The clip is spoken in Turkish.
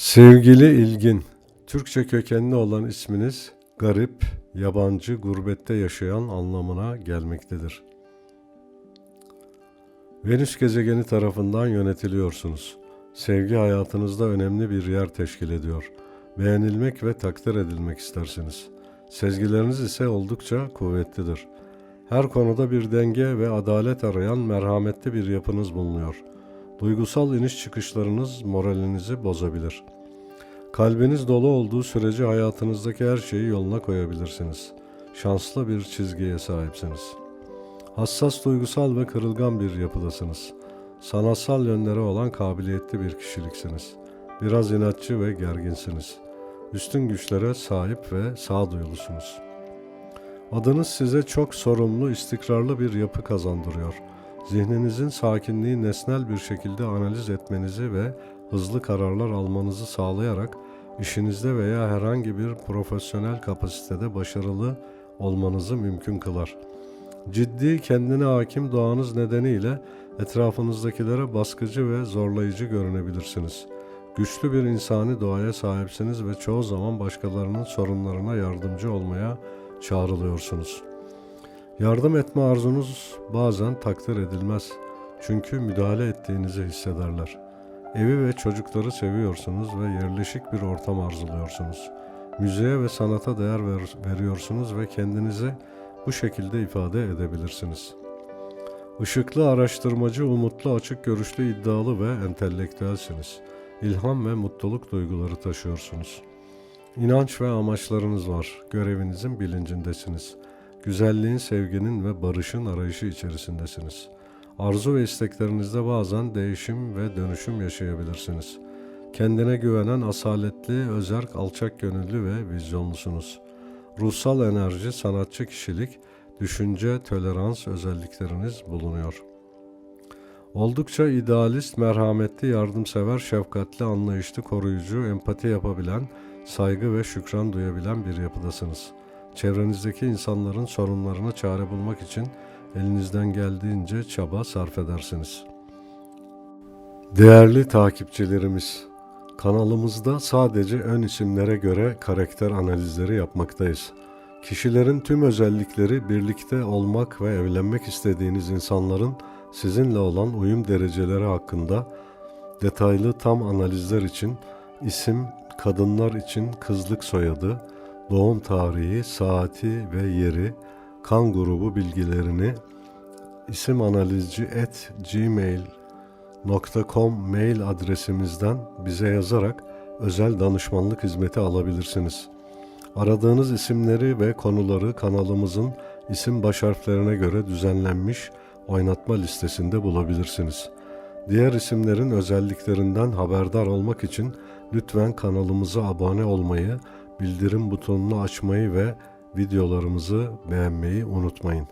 Sevgili İlgin, Türkçe kökenli olan isminiz garip, yabancı, gurbette yaşayan anlamına gelmektedir. Venüs gezegeni tarafından yönetiliyorsunuz. Sevgi hayatınızda önemli bir yer teşkil ediyor. Beğenilmek ve takdir edilmek istersiniz. Sezgileriniz ise oldukça kuvvetlidir. Her konuda bir denge ve adalet arayan merhametli bir yapınız bulunuyor. Duygusal iniş çıkışlarınız moralinizi bozabilir. Kalbiniz dolu olduğu sürece hayatınızdaki her şeyi yoluna koyabilirsiniz. Şanslı bir çizgiye sahipsiniz. Hassas, duygusal ve kırılgan bir yapıdasınız. Sanatsal yönleri olan kabiliyetli bir kişiliksiniz. Biraz inatçı ve gerginsiniz. Üstün güçlere sahip ve sağduyulusunuz. Adınız size çok sorumlu, istikrarlı bir yapı kazandırıyor. Zihninizin sakinliği nesnel bir şekilde analiz etmenizi ve hızlı kararlar almanızı sağlayarak işinizde veya herhangi bir profesyonel kapasitede başarılı olmanızı mümkün kılar. Ciddi, kendine hakim doğanız nedeniyle etrafınızdakilere baskıcı ve zorlayıcı görünebilirsiniz. Güçlü bir insani doğaya sahipsiniz ve çoğu zaman başkalarının sorunlarına yardımcı olmaya çağrılıyorsunuz. Yardım etme arzunuz bazen takdir edilmez. Çünkü müdahale ettiğinizi hissederler. Evi ve çocukları seviyorsunuz ve yerleşik bir ortam arzuluyorsunuz. Müziğe ve sanata değer ver- veriyorsunuz ve kendinizi bu şekilde ifade edebilirsiniz. Işıklı, araştırmacı, umutlu, açık görüşlü, iddialı ve entelektüelsiniz. İlham ve mutluluk duyguları taşıyorsunuz. İnanç ve amaçlarınız var. Görevinizin bilincindesiniz. Güzelliğin, sevginin ve barışın arayışı içerisindesiniz. Arzu ve isteklerinizde bazen değişim ve dönüşüm yaşayabilirsiniz. Kendine güvenen, asaletli, özerk, alçak gönüllü ve vizyonlusunuz. Ruhsal enerji, sanatçı kişilik, düşünce, tolerans özellikleriniz bulunuyor. Oldukça idealist, merhametli, yardımsever, şefkatli, anlayışlı, koruyucu, empati yapabilen, saygı ve şükran duyabilen bir yapıdasınız. Çevrenizdeki insanların sorunlarına çare bulmak için elinizden geldiğince çaba sarf edersiniz. Değerli takipçilerimiz, kanalımızda sadece ön isimlere göre karakter analizleri yapmaktayız. Kişilerin tüm özellikleri birlikte olmak ve evlenmek istediğiniz insanların sizinle olan uyum dereceleri hakkında detaylı tam analizler için isim, kadınlar için kızlık soyadı, doğum tarihi, saati ve yeri, kan grubu bilgilerini isim analizci at gmail.com mail adresimizden bize yazarak özel danışmanlık hizmeti alabilirsiniz. Aradığınız isimleri ve konuları kanalımızın isim baş harflerine göre düzenlenmiş oynatma listesinde bulabilirsiniz. Diğer isimlerin özelliklerinden haberdar olmak için lütfen kanalımıza abone olmayı, bildirim butonunu açmayı ve videolarımızı beğenmeyi unutmayın.